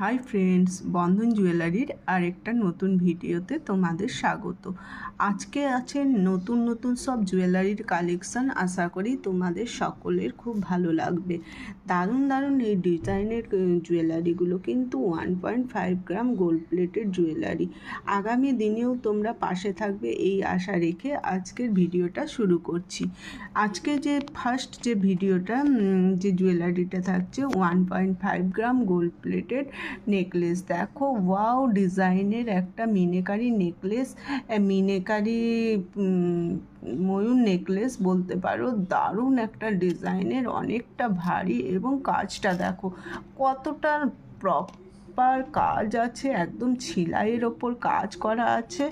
Hi friends বন্ধন জুয়েলারির আরেকটা নতুন ভিডিওতে তোমাদের স্বাগত। আজকে আছে নতুন নতুন সব জুয়েলারির কালেকশন আশা করি তোমাদের সকলের খুব ভালো লাগবে। দারুণ দারুণ এই ডিজাইনের জুয়েলারিগুলো কিন্তু one point five gram gold প্লেটের জুয়েলারি আগামী দিনেও তোমরা পাশে থাকবে এই আশা রেখে আজকের ভিডিওটা শুরু করছি। আজকে যে ফার্স্ট যে ভিডিওটা যে জুয়েলারিটা থাকছে one point five gram gold plated necklace. দেখো, ওয়াও, ডিজাইনের একটা মিনেকারি নেকলেস মিনেকারি ময়ূর নেকলেস বলতে পারো, দারুণ একটা ডিজাইনের, অনেকটা ভারী এবং কাজটা দেখো, কতটা প্রপার কাজ আছে, একদম ছিলাইয়ের ওপর কাজ করা আছে।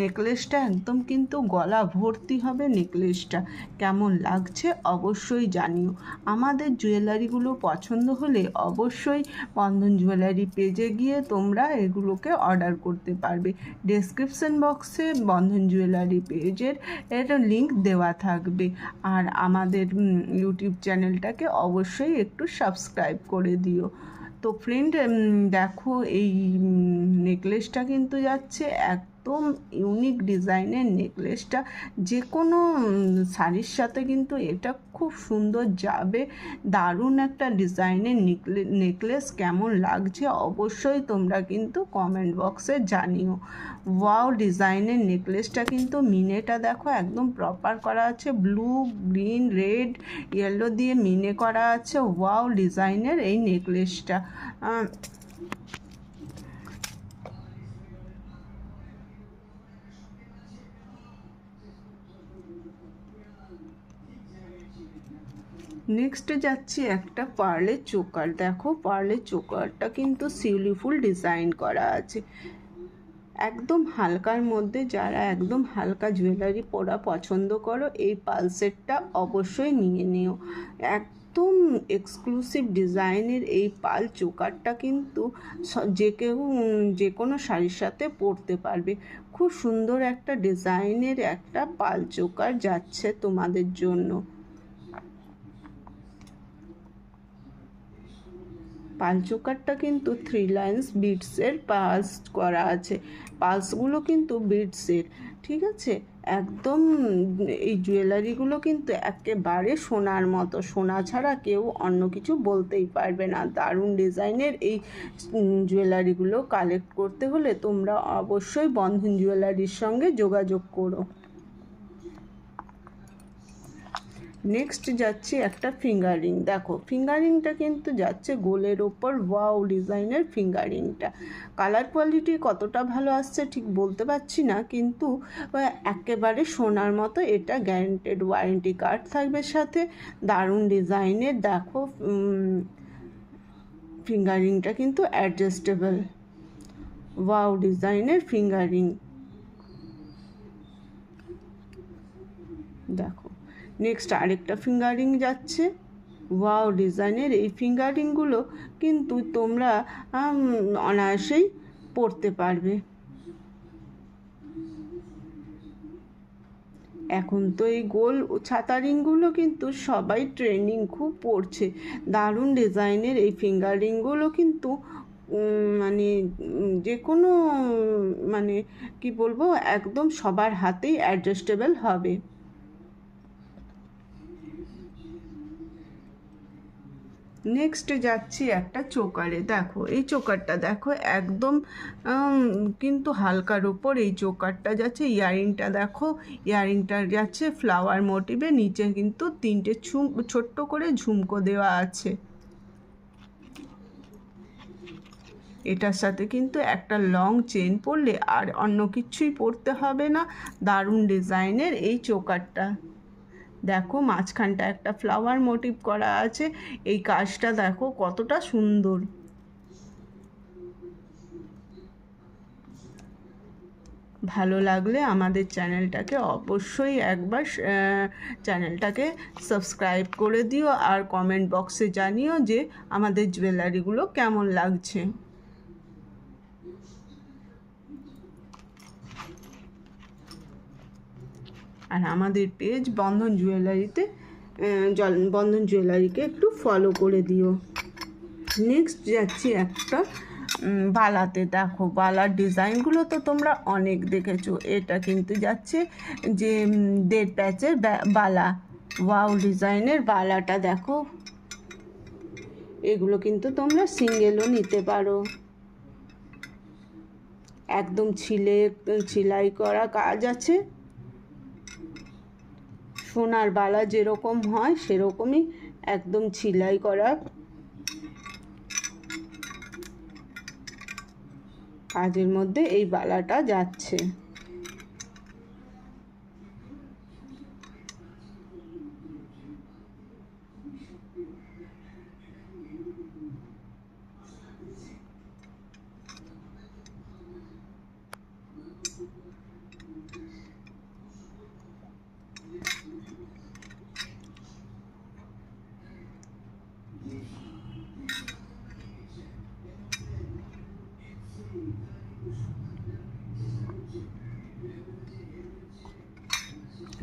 নেকলেসটা একদম কিন্তু গলা ভর্তি হবে নেকলেসটা। কেমন লাগছে অবশ্যই জানিও। আমাদের জুয়েলারিগুলো পছন্দ হলে অবশ্যই বন্ধন জুয়েলারি পেজে গিয়ে তোমরা এগুলোকে অর্ডার করতে পারবে। ডেসক্রিপশন বক্সে বন্ধন জুয়েলারি পেজের এর লিঙ্ক দেওয়া থাকবে। আর আমাদের ইউটিউব চ্যানেলটাকে অবশ্যই একটু সাবস্ক্রাইব করে দিও। তো ফ্রেন্ড দেখো এই নেকলেসটা কিন্তু যাচ্ছে একদম ইউনিক ডিজাইনের নেকলেসটা যে কোনো শাড়ির সাথে কিন্তু এটা খুব সুন্দর যাবে। দারুণ একটা ডিজাইনের নেকলে নেকলেস কেমন লাগছে অবশ্যই তোমরা কিন্তু কমেন্ট বক্সে জানিও। ওয়াও ডিজাইনের নেকলেসটা কিন্তু মিনেটা দেখো একদম প্রপার করা আছে। ব্লু গ্রিন রেড ইয়েলো দিয়ে মিনে করা আছে। ওয়াও ডিজাইনের এই নেকলেসটা নেক্সট যাচ্ছি একটা পার্লের চোকার দেখো পার্লের চোকারটা কিন্তু শিউলি ফুল ডিজাইন করা আছে। একদম হালকার মধ্যে যারা একদম হালকা জুয়েলারি পরা পছন্দ করো, এই পালসেটটা অবশ্যই নিয়ে নিও। একদম এক্সক্লুসিভ ডিজাইনের এই পাল চোকারটা কিন্তু যে কেউ, যে কোনো শাড়ির সাথে পরতে পারবে। খুব সুন্দর একটা ডিজাইনের একটা পাল চোকার যাচ্ছে তোমাদের জন্য। পালচোকারটা কিন্তু থ্রি লাইন্স বিটসের পাস করা আছে। পাসগুলো কিন্তু বিটসের ঠিক আছে? একদম এই জুয়েলারিগুলো কিন্তু একেবারে সোনার মতো। সোনা ছাড়া কেউ অন্য কিছু বলতেই পারবে না। দারুণ ডিজাইনের এই জুয়েলারিগুলো কালেক্ট করতে হলে তোমরা অবশ্যই বন্ধন জুয়েলারির সঙ্গে যোগাযোগ করো। নেক্সট যাচ্ছে একটা ফিঙ্গারিং দেখো ফিঙ্গারিংটা কিন্তু যাচ্ছে গোলের ওপর। ওয়াও ডিজাইনের ফিঙ্গারিংটা কালার কোয়ালিটি কতটা ভালো আসছে ঠিক বলতে পারছি না, কিন্তু একেবারে সোনার মতো এটা গ্যারেন্টেড ওয়ারেন্টি কার্ড থাকবে সাথে। দারুণ ডিজাইনের, দেখো ফিঙ্গারিংটা কিন্তু অ্যাডজাস্টেবল ওয়াও ডিজাইনের ফিঙ্গারিং দেখো নেক্সট আরেকটা ফিঙ্গারিং যাচ্ছে। ওয়াও ডিজাইনের এই ফিঙ্গারিংগুলো কিন্তু তোমরা অনায়াসেই পরতে পারবে। এখন তো এই গোল ছাতা রিংগুলো কিন্তু সবাই ট্রেন্ডিং খুব পড়ছে। দারুণ ডিজাইনের এই ফিঙ্গার রিংগুলো কিন্তু মানে যে কোনো মানে কি বলব, একদম সবার হাতেই অ্যাডজাস্টেবল হবে। নেক্সট যাচ্ছি একটা চোকারে। দেখো, এই চোকারটা দেখো একদম কিন্তু হালকার উপর এই চোকারটা যাচ্ছে, ইয়ারিংটা দেখো, ইয়ারিংটা যাচ্ছে ফ্লাওয়ার মোটিভে নিচে কিন্তু তিনটে ছুম ছোট্ট করে ঝুমকো দেওয়া আছে। এটার সাথে কিন্তু একটা লং চেন পরলে আর অন্য কিছুই পরতে হবে না, দারুণ ডিজাইনের এই চোকারটা। দেখো মাঝখানটা একটা ফ্লাওয়ার মোটিভ করা আছে। এই কাজটা দেখো কতটা সুন্দর। ভালো লাগলে আমাদের চ্যানেলটাকে অবশ্যই একবার চ্যানেলটাকে সাবস্ক্রাইব করে দিও আর কমেন্ট বক্সে জানিও যে আমাদের জুয়েলারিগুলো কেমন লাগছে। আর আমাদের পেজ বন্ধন জুয়েলারিতে জল, বন্ধন জুয়েলারিকে একটু ফলো করে দিও। নেক্সট যাচ্ছি একটা বালাতে। দেখো, বালার ডিজাইনগুলো তো তোমরা অনেক দেখেছ। এটা কিন্তু যাচ্ছে যে দেড় প্যাচের বালা। ওয়াও ডিজাইনের বালাটা দেখো। এগুলো কিন্তু তোমরা সিঙ্গেলও নিতে পারো। একদম ছিলে ছিলাই করা কাজ আছে। সোনার বালা যেরকম হয় সেরকমই একদম ছিলাই করা। কাজের মধ্যে এই বালাটা যাচ্ছে।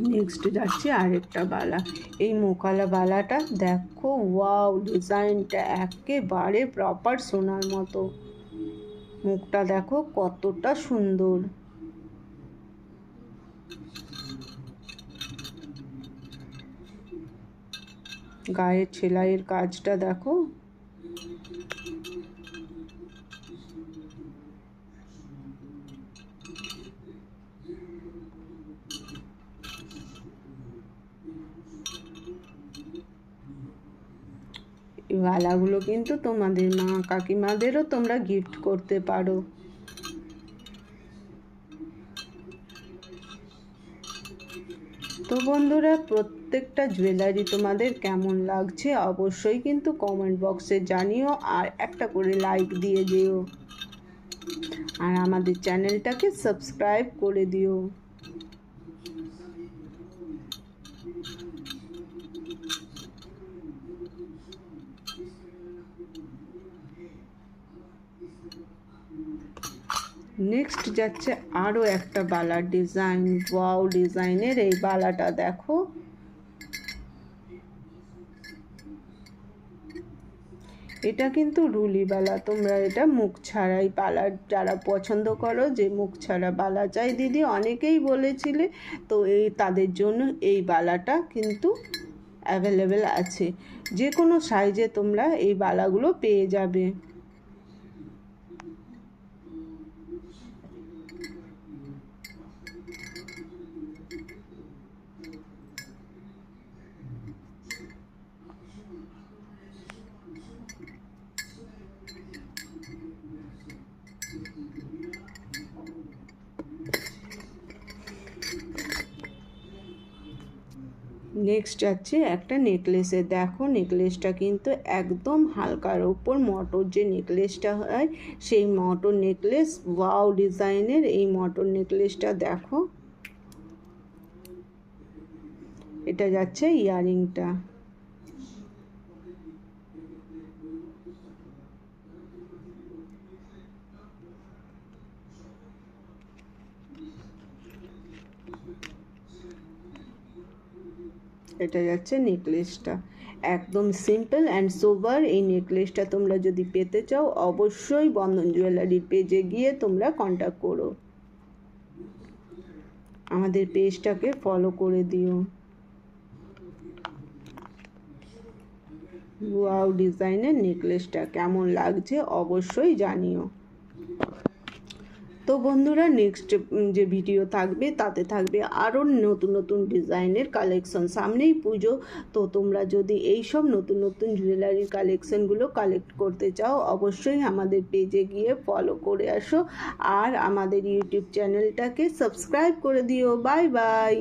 নেক্সট যাচ্ছে, আরেকটা বালা। এই মোকালা বালাটা দেখো, ওয়াও, ডিজাইনটা একেবারে প্রপার সোনার মতো। মুখটা দেখো কতটা সুন্দর। গায়ের সেলাইয়ের কাজটা দেখো। এই বালাগুলো কিন্তু তোমাদের মা কাকিমাদেরও তোমরা গিফট করতে পারো। তো বন্ধুরা, প্রত্যেকটা জুয়েলারি তোমাদের কেমন লাগছে অবশ্যই কিন্তু কমেন্ট বক্সে জানিও আর একটা করে লাইক দিয়ে দিও আর আমাদের চ্যানেলটাকে সাবস্ক্রাইব করে দিও। নেক্সট যাচ্ছে আরও একটা বালার ডিজাইন ওয়াও ডিজাইনের এই বালাটা দেখো। এটা কিন্তু রুলি বালা, তোমরা এটা মুখ ছাড়াই বালা যারা পছন্দ করো, যে মুখ ছাড়া বালা চাই। দিদি অনেকেই বলেছিলে, তো এই তাদের জন্য এই বালাটা কিন্তু অ্যাভেলেবেল আছে। যে কোনো সাইজে তোমরা এই বালাগুলো পেয়ে যাবে। নেক্সট যাচ্ছে একটা নেকলেসে দেখো নেকলেসটা কিন্তু একদম হালকার ওপর মটর যে নেকলেসটা হয়, সেই মটর নেকলেস ওয়াও ডিজাইনের এই মটর নেকলেসটা দেখো। এটা যাচ্ছে ইয়ারিংটা। এটা যাচ্ছে নেকলেসটা। একদম সিম্পল অ্যান্ড সোভার এই নেকলেসটা তোমরা যদি পেতে চাও, অবশ্যই বন্ধন জুয়েলারির পেজে গিয়ে তোমরা কন্ট্যাক্ট করো। আমাদের পেজটাকে ফলো করে দিও। ওয়াও ডিজাইনের নেকলেসটা কেমন লাগছে অবশ্যই জানিও। তো বন্ধুরা নেক্সট যে ভিডিও থাকবে, তাতে থাকবে আরও নতুন নতুন ডিজাইনের কালেকশন সামনেই পুজো, তো তোমরা যদি এই সব নতুন নতুন জুয়েলারির কালেকশনগুলো কালেক্ট করতে চাও, অবশ্যই আমাদের পেজে গিয়ে ফলো করে আসো। আর আমাদের ইউটিউব চ্যানেলটাকে সাবস্ক্রাইব করে দিও। Bye bye